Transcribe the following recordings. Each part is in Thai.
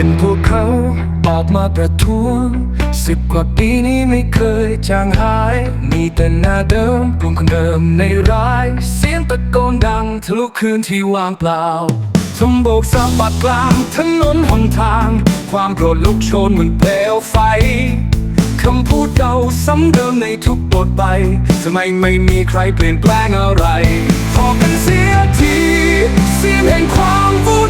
เประท้วง สิบกว่าปีนี้ไม่เคยจางหาย มีแต่หน้าเดิมกลุ่มคนเดิมในร้าย เสียงตะโกนดังทะลุคืนที่ว่างเปล่าทมโบกสะบัดกลางถนนหนทาง ความโกรธลุกโชนเหมือนเปลวไฟคำพูดเก่าซ้ำเดิมในทุกบทไปทำไมไม่มีใครเปลี่ยนแปลงอะไรพอกันเสียทีเสียงแห่งความวุ่น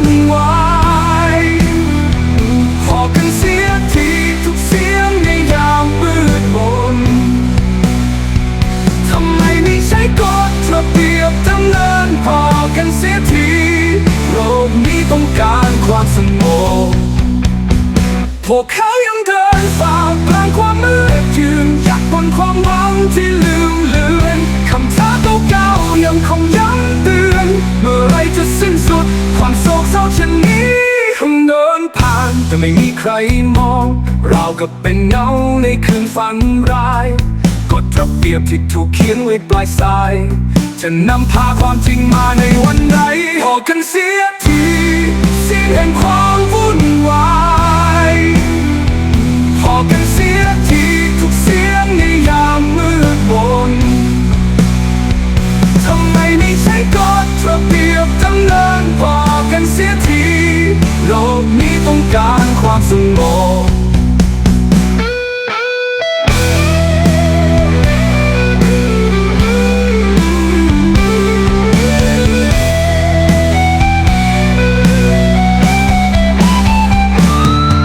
วกเขายังเดินฝ่ากลางความมืดยืนอยากบนความหวังที่ลืมเลือนคำท้าเก่าๆยังคงย้ำเตือน เมื่อไรจะสิ้นสุด ความโศกเศร้าเช่นนี้คงเดินผ่านแต่ไม่มีใครมอง เรากับเป็นเงาในคืนฝันร้ายกฎระเบียบที่ถูกเขียนไว้ปลายสาย จะนำพาความจริงมาในวันไหนพอกันเสียที ระเบียบดำเนินพอกันเสียทีโลกนี้ต้องการความสงบ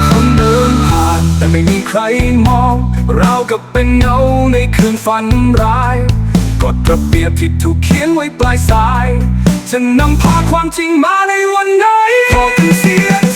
คนเดินผ่านแต่ไม่มีใครมอง เรากับเป็นเงาในคืนฝันร้ายกฎระเบียบที่ถูกเขียนไว้ปลายสาย จะนำพาความจริงมาในวันไหนบอกกันเสียง